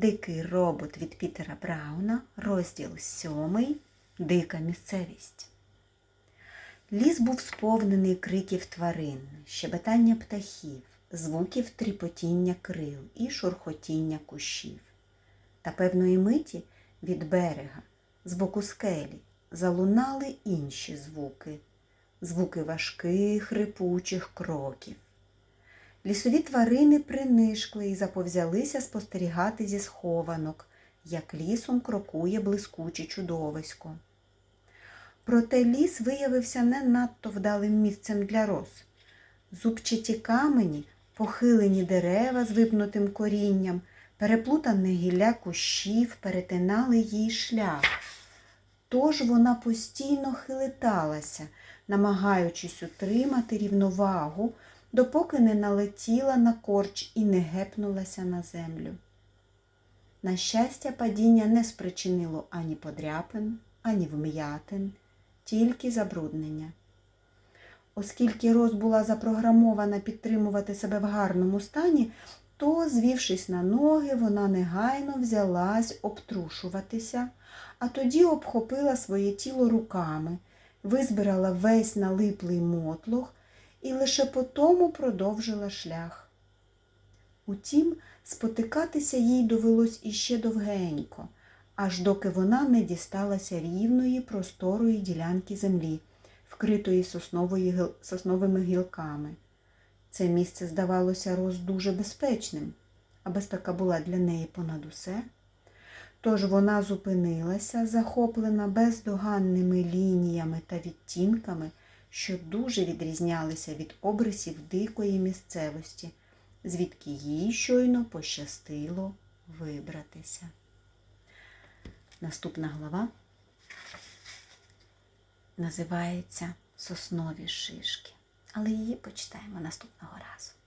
Дикий робот від Пітера Брауна, розділ сьомий. Дика місцевість. Ліс був сповнений криків тварин, щебетання птахів, звуків тріпотіння крил і шурхотіння кущів. Та певної миті від берега, з боку скелі, залунали інші звуки, звуки важких, рипучих кроків. Лісові тварини принишкли і заповзялися спостерігати зі схованок, як лісом крокує блискуче чудовисько. Проте ліс виявився не надто вдалим місцем для роз. Зубчаті камені, похилені дерева з випнутим корінням, переплутане гілля кущів перетинали їй шлях. Тож вона постійно хилиталася, намагаючись утримати рівновагу, допоки не налетіла на корч і не гепнулася на землю. На щастя, падіння не спричинило ані подряпин, ані вм'ятин, тільки забруднення. Оскільки Роз була запрограмована підтримувати себе в гарному стані, то, звівшись на ноги, вона негайно взялась обтрушуватися, а тоді обхопила своє тіло руками, визбирала весь налиплий мотлох і лише потому продовжила шлях. Утім, спотикатися їй довелось іще довгенько, аж доки вона не дісталася рівної просторої ділянки землі, вкритої соснової, сосновими гілками. Це місце здавалося Роз дуже безпечним, а безпека була для неї понад усе. Тож вона зупинилася, захоплена бездоганними лініями та відтінками, що дуже відрізнялися від обрисів дикої місцевості, звідки їй щойно пощастило вибратися. Наступна глава називається Соснові шишки, але її почитаємо наступного разу.